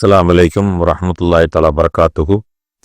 அஸ்லாம் அலைக்கும் வரமத்துல்லாய் தலா பரகாத்துஹு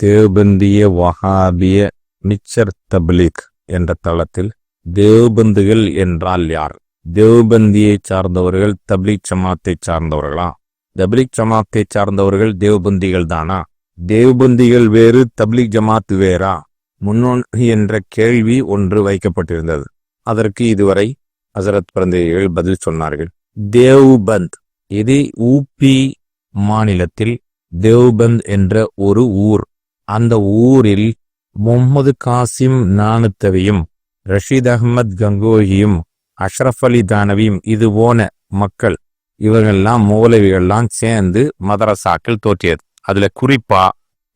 தேவபந்திய வஹாபிய மிச்சர் தப்லீக் என்ற தளத்தில் தேவபந்துகள் என்றால் யார்? தேவபந்தியை சார்ந்தவர்கள் தப்லீக் ஜமாத்தை சார்ந்தவர்களா? தப்லீக் ஜமாத்தை சார்ந்தவர்கள் தேவபந்திகள் தானா? தேவபந்திகள் வேறு தப்லீக் ஜமாத் வேறா? முன்னோடி என்ற கேள்வி ஒன்று வைக்கப்பட்டிருந்தது. அதற்கு இதுவரை ஹசரத் பிறந்தைகள் பதில் சொன்னார்கள். தேவ்பந்த் இது ஊபி மாநிலத்தில் தேவ்பந்த் என்ற ஒரு ஊர். அந்த ஊரில் முகமது காசிம் நானுத்தவியும் ரஷீத் அகமத் கங்கோஹியும் அஷ்ரஃப் அலி தானவியும் இது போன மக்கள். இவர்கள்லாம் மூலவிகள்லாம் சேர்ந்து மதரசாக்கள் தோற்றியது. அதுல குறிப்பா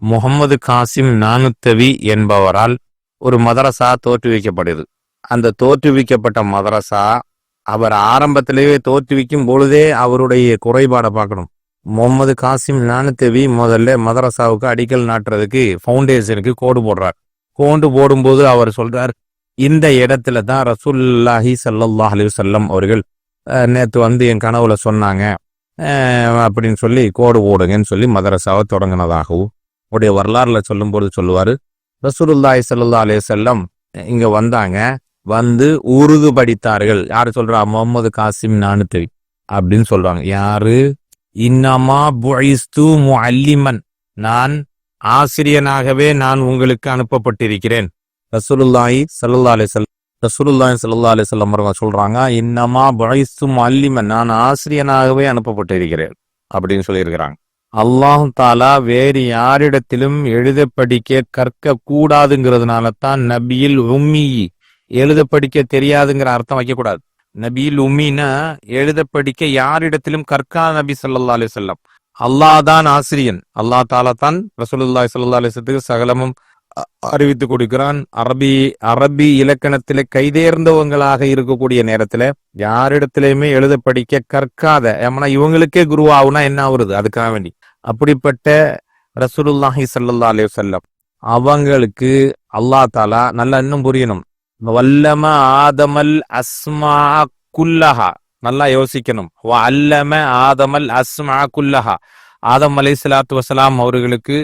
முகமது காசிம் நானுத்தவி என்பவரால் ஒரு மதரசா தோற்றுவிக்கப்படுது அந்த தோற்றுவிக்கப்பட்ட மதரசா அவர் ஆரம்பத்திலேயே தோற்றுவிக்கும் பொழுதே அவருடைய குறைபாடை பார்க்கணும். முகமது காசிம் ஞானத்தேவி முதல்ல மதரசாவுக்கு அடிக்கல் நாட்டுறதுக்கு ஃபவுண்டேஷனுக்கு கோடு போடுறார். கோடு போடும்போது அவர் சொல்றார் இந்த இடத்துல தான் ரசூல்லாஹி சல்லல்லாஹ் அலி அவர்கள் நேற்று வந்து என் கனவுல சொன்னாங்க. அப்படின்னு சொல்லி கோடு போடுங்கன்னு சொல்லி மதரசாவை தொடங்கினதாகவும் உடைய வரலாறுல சொல்லும்போது சொல்லுவாரு. ரசூலுல்லாஹி சல்லா அலைஹி செல்லம் இங்க வந்தாங்க. வந்து உருது படித்தார்கள். யாரு சொல்றா? முகமது காசிம் நானுத்தவி அப்படின்னு சொல்றாங்க. யாரு? இன்னமா புஇஸ்து முஅல்லிமன். நான் ஆசிரியனாகவே நான் உங்களுக்கு அனுப்பப்பட்டிருக்கிறேன். ரசூலுல்லாஹி ஸல்லல்லாஹு அலைஹி வஸல்லம் ரசூலுல்லாஹி ஸல்லல்லாஹு அலைஹி வஸல்லம் அவர்கள் சொல்றாங்க இன்னமா புஇஸ்து முஅல்லிமன். நான் ஆசிரியனாகவே அனுப்பப்பட்டிருக்கிறேன். அப்படின்னு சொல்லியிருக்கிறாங்க. அல்லாஹு தாலா வேறு யாரிடத்திலும் எழுத படிக்க கற்க கூடாதுங்கிறதுனால தான் நபியில் உம்மி எழுத படிக்க தெரியாதுங்கிற அர்த்தம் வைக்கக்கூடாது. நபியில் உம்மின்னா எழுத படிக்க யாரிடத்திலும் கற்கா நபி சொல்லா அலி சொல்லம் அல்லாஹ் தான் ஆசிரியன். அல்லாஹ் தாலா தான் ரசூலுல்லாஹி சொல்லா அலிசத்துக்கு சகலமும் அறிவித்து கொடுக்கிறான். அரபி அரபி இலக்கணத்திலே கைதேர்ந்தவங்களாக இருக்கக்கூடிய நேரத்துல யாரிடத்திலயுமே எழுத படிக்க கற்காத ஏமனா இவங்களுக்கே குருவாகுனா என்ன ஆகுறது அதுக்காக வேண்டி. அப்படிப்பட்ட ரசூலுல்லாஹி சல்லா அலி சொல்லம் அவங்களுக்கு அல்லாஹ் தாலா நல்லா இன்னும் புரியணும். வல்லம ஆதமல் அஸ்மா குல்லஹா. நல்லா யோசிக்கணும். அல்லம ஆதமல் அஸ்மா குல்லஹா. ஆதம் அலை சலாத்து வசலாம் அவர்களுக்கு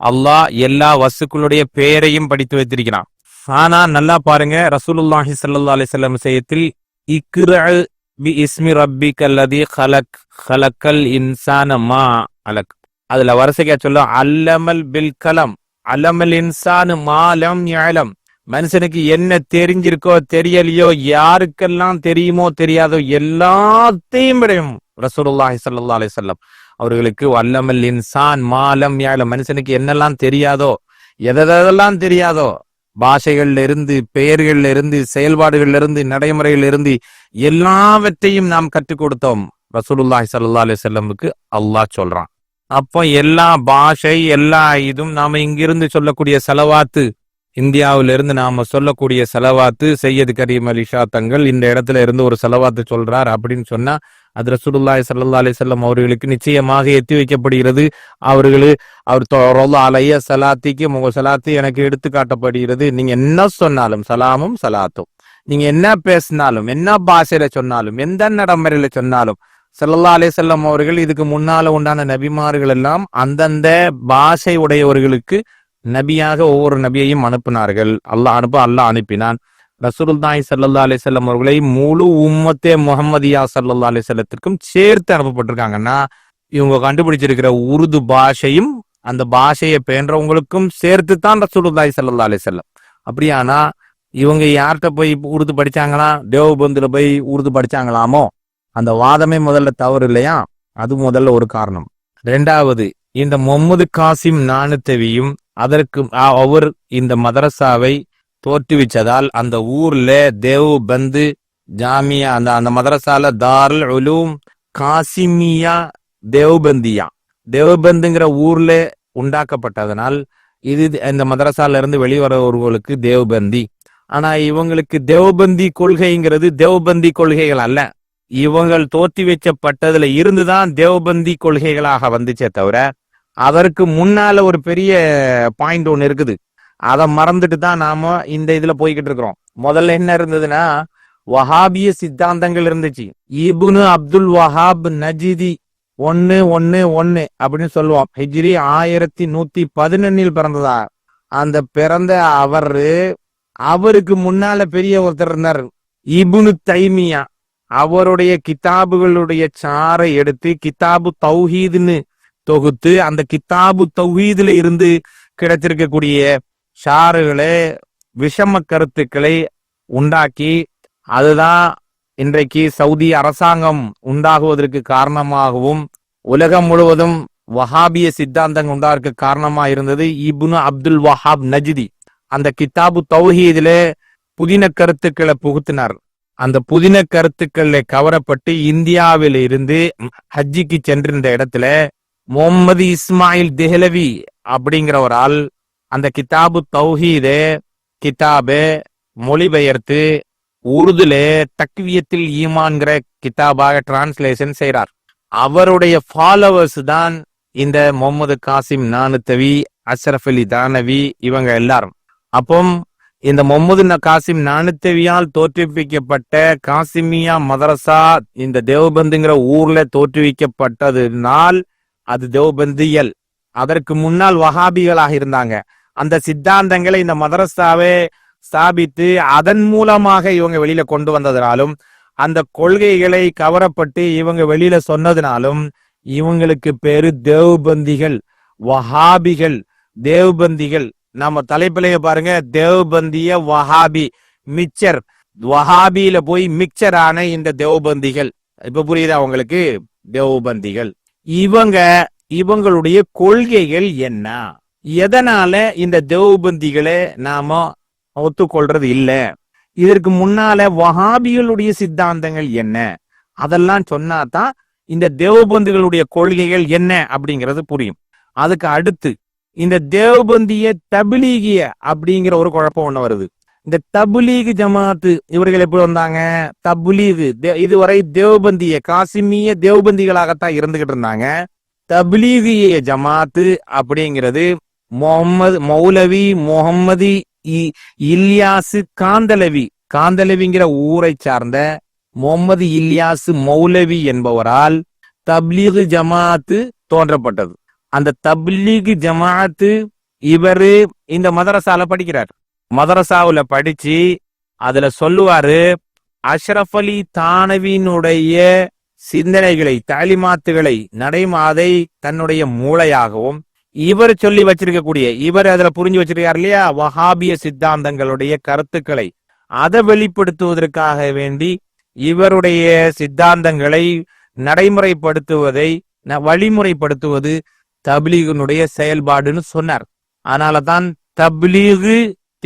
அல்லாஹ் எல்லா வசுக்களுடைய பெயரையும் படித்து வைத்திருக்கிறான். ஆனா நல்லா பாருங்க ரசூலுல்லாஹி சல்லா அலைஹி விஷயத்தில் இக்ர பி இஸ்மி ரப்பி கல்லதி ஹலக் ஹலக்கல் இன்சான மா அலக். அதுல வரிசைக்கா சொல்ல அல்லமல் பில் கலம் அலமல் இன்சானு மாலம் ஞாலம் மனுஷனுக்கு என்ன தெரிஞ்சிருக்கோ தெரியலையோ யாருக்கெல்லாம் தெரியுமோ தெரியாதோ எல்லாத்தையும் விடையும் ரசூலுல்லாஹி சல்லா அலைஹி வஸல்லம் அவர்களுக்கு வல்லமல் இன்சான் மாலம் யாழ மனுஷனுக்கு என்னெல்லாம் தெரியாதோ எதெல்லாம் தெரியாதோ பாஷைகள்ல இருந்து பெயர்கள்ல இருந்து செயல்பாடுகள்ல இருந்து நடைமுறையில இருந்து எல்லாவற்றையும் நாம் கற்றுக் கொடுத்தோம். ரசூலுல்லாஹி சல்லா அலைஹி அல்லாஹ் சொல்றான். அப்போ எல்லா பாஷை எல்லா இதும் நாம இங்கிருந்து சொல்லக்கூடிய செலவாத்து இந்தியாவிலிருந்து நாம சொல்லக்கூடிய செலவாத்து செய்யது கரீம் அலி தங்கள் இந்த இடத்துல இருந்து ஒரு செலவாத்து சொல்றார் அப்படின்னு சொன்னா அது ரசூலுல்லாய் சல்லா அலி செல்லம் அவர்களுக்கு நிச்சயமாக எத்தி வைக்கப்படுகிறது. அவர்களு அவர் தொழ அலைய சலாத்திக்கு உங்க சலாத்தி எனக்கு எடுத்து காட்டப்படுகிறது. நீங்க என்ன சொன்னாலும் சலாமும் சலாத்தும். நீங்க என்ன பேசினாலும் என்ன பாஷையில சொன்னாலும் எந்த நடைமுறையில சொன்னாலும் ஸல்லல்லாஹு அலே செல்லம் அவர்கள் இதுக்கு முன்னால உண்டான நபிமார்கள் எல்லாம் அந்தந்த பாஷை உடையவர்களுக்கு நபியாக ஒவ்வொரு நபியையும் அனுப்பினார்கள். அல்லாஹ் அனுப்ப அல்லாஹ் அனுப்பினான். ரசூலுல்லாஹி சல்லா அலைஹி வஸல்லம் அவர்களை முழு உம்மத்தே முகமதியா சல்லா அலைஹி சேர்த்து அனுப்பப்பட்டிருக்காங்கன்னா இவங்க கண்டுபிடிச்சிருக்கிற உருது பாஷையும் அந்த பாஷையை பேன்றவங்களுக்கும் சேர்த்து தான் ரசூலுல்லாஹி சல்லா அலைஹி அப்படியானா இவங்க யார்கிட்ட போய் உருது படிச்சாங்களா? தேவபந்துல போய் உருது படிச்சாங்களாமோ? அந்த வாதமே முதல்ல தவறு இல்லையா? அது முதல்ல ஒரு காரணம். ரெண்டாவது இந்த முகமது காசிம் நானுத்தவியும் அதற்கு அவர் இந்த மதரசாவை தோற்றுவிச்சதால் அந்த ஊர்ல தேவபந்து ஜாமியா அந்த அந்த மதரசால தாருல் உலூம் காசிமியா தேவ்பந்தியா. தேவ்பந்துங்கிற ஊர்ல உண்டாக்கப்பட்டதனால் இது இந்த மதரசால இருந்து வெளிவரவர்களுக்கு தேவ்பந்தி. ஆனா இவங்களுக்கு தேவ்பந்தி கொள்கைங்கிறது தேவ்பந்தி கொள்கைகள் அல்ல. இவங்கள் தோற்றி வைக்கப்பட்டதுல இருந்துதான் தேவ்பந்தி கொள்கைகளாக வந்துச்சே தவிர அதற்கு முன்னால ஒரு பெரிய பாயிண்ட் ஒன்று இருக்குது. அதை மறந்துட்டு தான் நாம இந்த இதுல போய்கிட்டு இருக்கிறோம். முதல்ல என்ன இருந்ததுன்னா வஹாபிய சித்தாந்தங்கள் இருந்துச்சு. இபுனு அப்துல் வஹாப் நஜிதி ஒன்னு ஒன்னு ஒன்னு அப்படின்னு சொல்லுவோம். ஹிஜ்ரி ஆயிரத்தி நூத்தி பதினொன்னில் பிறந்ததா? அந்த பிறந்த அவரு அவருக்கு முன்னால பெரிய ஒருத்தர் இருந்தார். இபுனு தைமியா. அவருடைய கிதாபுகளுடைய சாரை எடுத்து கிதாபு தௌஹீதுன்னு தொகுத்து அந்த கித்தாபு தௌஹீதுல இருந்து கிடைச்சிருக்கக்கூடிய ஷாறுகளை விஷம கருத்துக்களை உண்டாக்கி அதுதான் இன்றைக்கு சவுதி அரசாங்கம் உண்டாகுவதற்கு காரணமாகவும் உலகம் முழுவதும் வஹாபிய சித்தாந்தங்கள் உண்டாருக்கு காரணமா இருந்தது இபுனு அப்துல் வஹாப் நஜிதி அந்த கித்தாபு தௌஹீதுல புதின கருத்துக்களை புகுத்தினார். அந்த புதின கருத்துக்கள்ல கவரப்பட்டு இந்தியாவில் இருந்து ஹஜ்ஜிக்கு சென்றிருந்த இடத்துல முகமது இஸ்மாயில் தெஹ்லவி அப்படிங்கிற ஒரு ஆள் அந்த கிதாபு தௌஹீது கிதாபு மொழிபெயர்த்து உருதுல தக்வியத்தில் ஈமான்கிற கிதாபாக டிரான்ஸ்லேஷன் செய்கிறார் அவருடைய ஃபாலோவர்ஸ் தான் இந்த முகமது காசிம் நானுத்தவி அஷ்ரஃப் அலி தானவி இவங்க எல்லாரும். அப்போ இந்த முகமது காசிம் நானுத்தவியால் தோற்றுவிக்கப்பட்ட காசிமியா மதரசா இந்த தேவபந்துங்கிற ஊர்ல தோற்றுவிக்கப்பட்டதுனால் அது தேவபந்தியல். அதற்கு முன்னால் வஹாபிகளாக இருந்தாங்க. அந்த சித்தாந்தங்களை இந்த மதரசாவே ஸ்தாபித்து அதன் மூலமாக இவங்க வெளியில கொண்டு வந்ததுனாலும் அந்த கொள்கைகளை கவரப்பட்டு இவங்க வெளியில சொன்னதுனாலும் இவங்களுக்கு பேரு தேவ்பந்திகள் வஹாபிகள் தேவ்பந்திகள். நம்ம தலைப்பிலைய பாருங்க தேவ்பந்திய வஹாபி மிக்சர். வஹாபியில போய் மிக்சர் ஆன இந்த தேவ்பந்திகள். இப்ப புரியுதா உங்களுக்கு? தேவ்பந்திகள். இவங்க இவங்களுடைய கொள்கைகள் என்ன? எதனால இந்த தேவபந்திகளை நாம ஒத்துக்கொள்றது இல்ல? இதற்கு முன்னால வஹாபிகளுடைய சித்தாந்தங்கள் என்ன? அதெல்லாம் சொன்னாதான் இந்த தேவபந்துகளுடைய கொள்கைகள் என்ன அப்படிங்கிறது புரியும். அதுக்கு அடுத்து இந்த தேவபந்திய தபிலீகிய அப்படிங்கிற ஒரு குழப்பம் ஒண்ணு வருது. இந்த தபுலீக் ஜமாத்து இவர்கள் எப்படி வந்தாங்க? தபுலீக் இதுவரை தேவபந்திய காசிமிய தேவபந்திகளாகத்தான் இருந்துகிட்டு இருந்தாங்க. தபிலீகிய ஜமாத்து அப்படிங்கிறது முகமது மௌலவி முகம்மதி இ- இல்யாசு காந்தலவி. காந்தலவிங்கிற ஊரை சார்ந்த முகமது இல்யாசு மௌலவி என்பவரால் தப்லீக் ஜமாத்து தோன்றப்பட்டது. அந்த தப்லீக் ஜமாத்து இவரு இந்த மதரசால படிக்கிறார். மதரசாவுல படிச்சு அதுல சொல்லுவாரு அஷ்ரஃப் அலி தானவியினுடைய சிந்தனைகளை தாலிமாத்துகளை நடைமாதை தன்னுடைய மூளையாகவும் இவர் சொல்லி வச்சிருக்கக்கூடிய இவர் அதுல புரிஞ்சு வச்சிருக்கார் இல்லையா? வஹாபிய சித்தாந்தங்களுடைய கருத்துக்களை. அதை வெளிப்படுத்துவதற்காக வேண்டி இவருடைய சித்தாந்தங்களை நடைமுறைப்படுத்துவதை வழிமுறைப்படுத்துவது தபிலீகனுடைய செயல்பாடுன்னு சொன்னார். அதனால தான் தப்லீகு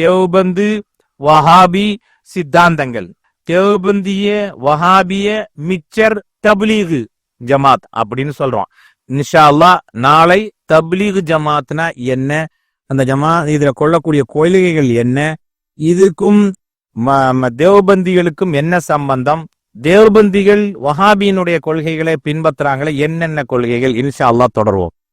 தேவ்பந்து வஹாபி சித்தாந்தங்கள். தேவ்பந்திய வஹாபிய மிச்சர் தப்லீகு ஜமாத் அப்படின்னு சொல்றோம். இன்ஷா அல்லாஹ் நாளை தப்லீக் ஜமாத்னா என்ன? அந்த ஜமா இதுல கொள்ளக்கூடிய கொள்கைகள் என்ன? இதுக்கும் ம- என்ன சம்பந்தம்? தேவ்பந்திகள் வஹாபியினுடைய கொள்கைகளை பின்பற்றுறாங்களே என்னென்ன கொள்கைகள்? இன்ஷா அல்லா தொடர்வோம்.